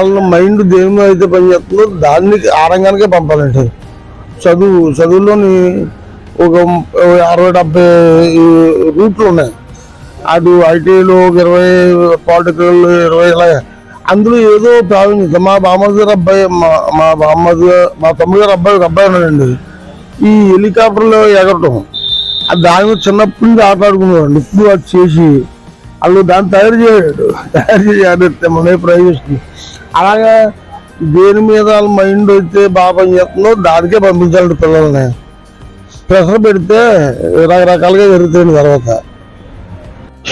వాళ్ళ మైండ్ దేని మీద అయితే పనిచేస్తుందో దాన్ని ఆ రంగానికే పంపాలండి. చదువు చదువులోని ఒక అరవై డెబ్బై రూట్లు ఉన్నాయి. అటు ఐటీలో ఒక ఇరవై పాలిటికల్ ఇరవై ఇలా. అందులో ఏదో ప్రావీణ్యత మా బామ్మది గారు అబ్బాయి మా మా బామ్మది మా తమ్ముడు గారు అబ్బాయి ఒక అబ్బాయి ఉన్నాడండి. ఈ హెలికాప్టర్లో ఎగరటం. దాని చిన్నప్పటి నుంచి ఆట ఇప్పుడు అది చేసి వాళ్ళు దాన్ని తయారు చేయడు తయారు చేసి ఆడితే మన ప్రయోజనం అలాగే దేని మీద వాళ్ళ మైండ్ వచ్చే బాగా చేస్తుందో దానికే పంపించాలండి పిల్లల్ని. ప్రెషర్ పెడితే రకరకాలుగా జరుగుతుంది తర్వాత.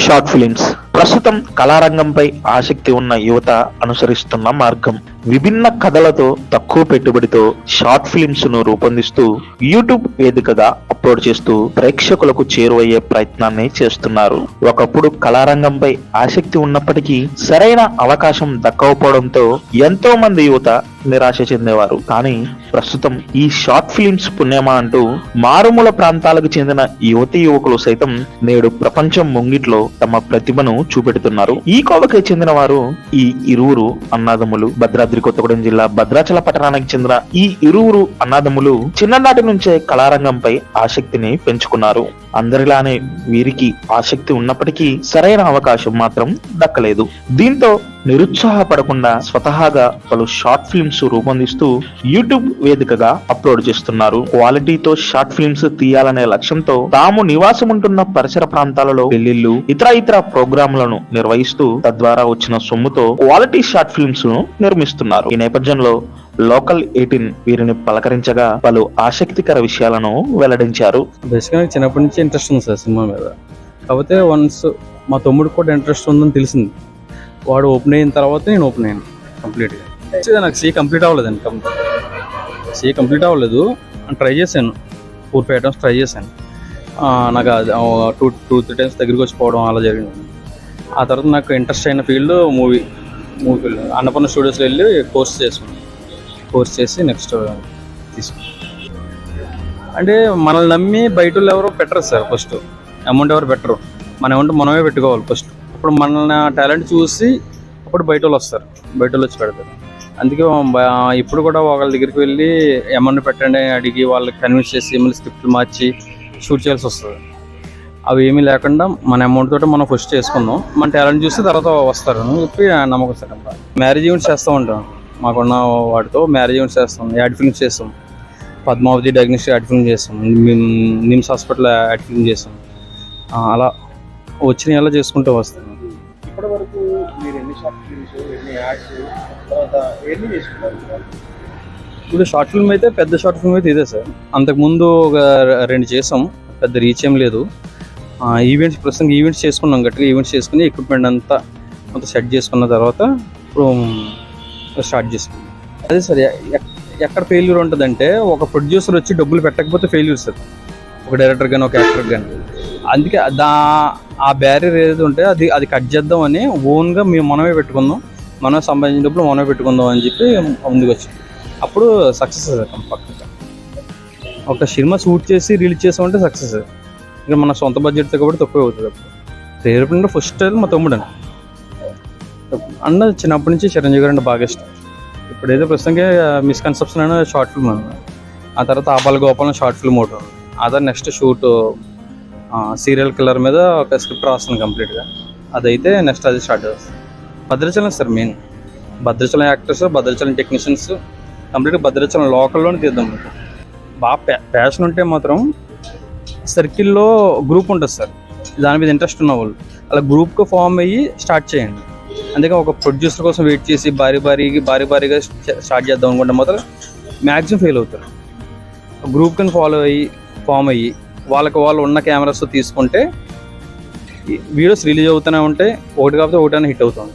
షార్ట్ ఫిలిమ్స్ ప్రస్తుతం కళారంగంపై ఆసక్తి ఉన్న యువత అనుసరిస్తున్న మార్గం. విభిన్న కథలతో తక్కువ పెట్టుబడితో షార్ట్ ఫిలిమ్స్ను రూపొందిస్తూ యూట్యూబ్ వేదికగా అప్లోడ్ చేస్తూ ప్రేక్షకులకు చేరువయ్యే ప్రయత్నాన్ని చేస్తున్నారు. ఒకప్పుడు కళారంగంపై ఆసక్తి ఉన్నప్పటికీ సరైన అవకాశం దక్కకపోవడంతో ఎంతో మంది యువత నిరాశ చెందేవారు. కానీ ప్రస్తుతం ఈ షార్ట్ ఫిలిమ్స్ పుణ్యమా అంటూ మారుమూల ప్రాంతాలకు చెందిన యువతి యువకులు సైతం నేడు ప్రపంచం ముంగిట్లో తమ ప్రతిభను చూపెడుతున్నారు. ఈ కోవకి చెందిన వారు ఈ ఇరువురు అన్నాదములు భద్రాద్రి కొత్తగూడెం జిల్లా భద్రాచల పట్టణానికి చెందిన ఈ ఇరువురు అన్నాదమ్ములు చిన్ననాటి నుంచే కళారంగంపై ఆసక్తిని పెంచుకున్నారు. అందరిలానే వీరికి ఆసక్తి ఉన్నప్పటికీ సరైన అవకాశం మాత్రం దక్కలేదు. దీంతో నిరుత్సాహపడకుండా స్వతహాగా పలు షార్ట్ ఫిల్మ్స్ రూపొందిస్తూ యూట్యూబ్ వేదికగా అప్లోడ్ చేస్తున్నారు. క్వాలిటీతో షార్ట్ ఫిల్మ్స్ తీయాలనే లక్ష్యంతో తాము నివాసం ఉంటున్న పరిసర ప్రాంతాలలో పెళ్ళిళ్ళు ఇతర ఇతర ప్రోగ్రాంలను నిర్వహిస్తూ తద్వారా వచ్చిన సొమ్ముతో క్వాలిటీ షార్ట్ ఫిల్మ్స్ను నిర్మిస్తున్నారు. ఈ నేపథ్యంలో లోకల్ ఎయిటీన్ వీరిని పలకరించగా పలు ఆసక్తికర విషయాలను వెల్లడించారు. బేసిక్గా చిన్నప్పటి నుంచి ఇంట్రెస్ట్ ఉంది సార్ సినిమా మీద. కాకపోతే వన్స్ మా తమ్ముడికి కూడా ఇంట్రెస్ట్ ఉందని తెలిసింది. వాడు ఓపెన్ అయిన తర్వాత నేను ఓపెన్ అయ్యాను కంప్లీట్గా. నాకు సీ కంప్లీట్ అవ్వలేదండి కంప్లీట్ సీ కంప్లీట్ అవ్వలేదు. ట్రై చేశాను. ఫోర్ ఫైవ్ టైమ్స్ ట్రై చేశాను. నాకు టూ టూ త్రీ టైమ్స్ దగ్గరికి వచ్చిపోవడం అలా జరిగింది. ఆ తర్వాత నాకు ఇంట్రెస్ట్ అయిన field movie movie field Annapurna స్టూడియోస్లో వెళ్ళి కోర్స్ చేసుకున్నాను కోర్స్ చేసి నెక్స్ట్ తీసుకున్నాను అంటే మనల్ని నమ్మి బయట వాళ్ళు ఎవరో పెట్టరు సార్ ఫస్ట్. అమౌంట్ ఎవరు పెట్టరు. మన అమౌంట్ మనమే పెట్టుకోవాలి ఫస్ట్. అప్పుడు మన టాలెంట్ చూసి అప్పుడు బయట వాళ్ళు వస్తారు. బయట వాళ్ళు వచ్చి పెడతారు. అందుకే ఇప్పుడు కూడా వాళ్ళ దగ్గరికి వెళ్ళి అమౌంట్ పెట్టండి అడిగి వాళ్ళకి కన్విన్స్ చేసి మళ్ళీ స్క్రిప్ట్లు మార్చి షూట్ చేయాల్సి వస్తుంది. అవి ఏమీ లేకుండా మన అమౌంట్ తోటి మనం ఫస్ట్ చేసుకుందాం. మన టాలెంట్ చూసి తర్వాత వస్తారు అని చెప్పి నమ్మకం సార్ మ్యారేజ్ ఈవెంట్స్ చేస్తూ ఉంటాం. మాకున్న వాటితో మ్యారేజ్ ఈవెంట్స్ చేస్తాం. యాడ్ ఫిల్మ్స్ చేస్తాం. పద్మావతి డయాగ్నోస్టిక్ యాడ్ ఫిల్మ్ చేస్తాం. నిమ్- నిమ్స్ హాస్పిటల్ యాడ్ ఫిల్మ్ చేస్తాం. అలా వచ్చిన ఎలా చేసుకుంటూ వస్తాం. ఇప్పటి వరకు మీరు ఎన్ని షార్ట్ ఫిల్మ్స్ ఎన్ని యాడ్స్ తర్వాత ఎన్ని చేసుకున్నారు? ఇప్పుడు షార్ట్ ఫిల్మ్ అయితే పెద్ద షార్ట్ ఫిల్మ్ అయితే ఇదే సార్. అంతకుముందు ఒక రెండు చేసాం. పెద్ద రీచ్ ఏం లేదు. ఈవెంట్స్ ప్రస్తుతం ఈవెంట్స్ చేసుకున్నాం గట్టిగా ఈవెంట్స్ చేసుకుని ఎక్విప్మెంట్ అంతా అంతా సెట్ చేసుకున్న తర్వాత ఇప్పుడు స్టార్ట్ చేసుకున్నాం. అదే సార్ ఎక్కడ ఫెయిల్యూర్ ఉంటుందంటే ఒక ప్రొడ్యూసర్ వచ్చి డబ్బులు పెట్టకపోతే ఫెయిల్యూర్ సార్. ఒక డైరెక్టర్ కానీ ఒక యాక్టర్ కానీ అందుకే దా ఆ బ్యారియర్ ఏదైతే ఉంటే అది అది కట్ చేద్దామని ఓన్గా మేము మనమే పెట్టుకుందాం మనం సంపాదించిన డబ్బులు మనమే పెట్టుకుందాం అని చెప్పి ముందుకు వచ్చి. అప్పుడు సక్సెస్ పక్కగా ఒక సినిమా షూట్ చేసి రిలీజ్ చేసామంటే సక్సెస్ ఇక మన సొంత బడ్జెట్తో కాబట్టి తక్కువ అవుతుంది అప్పుడు. ప్రేరేపణ ఫస్ట్ మా తమ్ముడు అని అన్న చిన్నప్పటి నుంచి చిరంజీవి గారు అంటే బాగా ఇష్టం. ఇప్పుడైతే ప్రస్తుతానికి మిస్కన్సెప్షన్ అనే షార్ట్ ఫిల్మ్ అన్న. ఆ తర్వాత ఆపాల గోపాలం షార్ట్ ఫిల్మ్ ఒకటి ఆ తర్వాత నెక్స్ట్ షూట్ సీరియల్ కిల్లర్ మీద ఒక స్క్రిప్ట్ రాస్తాను కంప్లీట్గా అదైతే నెక్స్ట్ అది స్టార్ట్ చేస్తాను Bhadrachalam sir main Bhadrachalam actors Bhadrachalam technicians కంప్లీట్గా భద్రాచలం లోకల్లోనే తీద్దాం బాగా ప్యా ప్యాషన్ ఉంటే మాత్రం సర్కిల్లో గ్రూప్ ఉంటుంది సార్. దాని మీద ఇంట్రెస్ట్ ఉన్న వాళ్ళు. అలా గ్రూప్గా ఫామ్ అయ్యి స్టార్ట్ చేయండి. అందుకే ఒక ప్రొడ్యూసర్ కోసం వెయిట్ చేసి భారీ భారీ భారీ భారీగా స్టార్ట్ చేద్దాం అనుకుంటే మాత్రం మ్యాక్సిమం ఫెయిల్ అవుతారు. గ్రూప్ కింద ఫాలో అయ్యి ఫామ్ అయ్యి వాళ్ళకి వాళ్ళు ఉన్న కెమెరాస్ తీసుకుంటే వీడియోస్ రిలీజ్ అవుతూనే ఉంటే ఒకటి కాకపోతే ఒకటైనా హిట్ అవుతుంది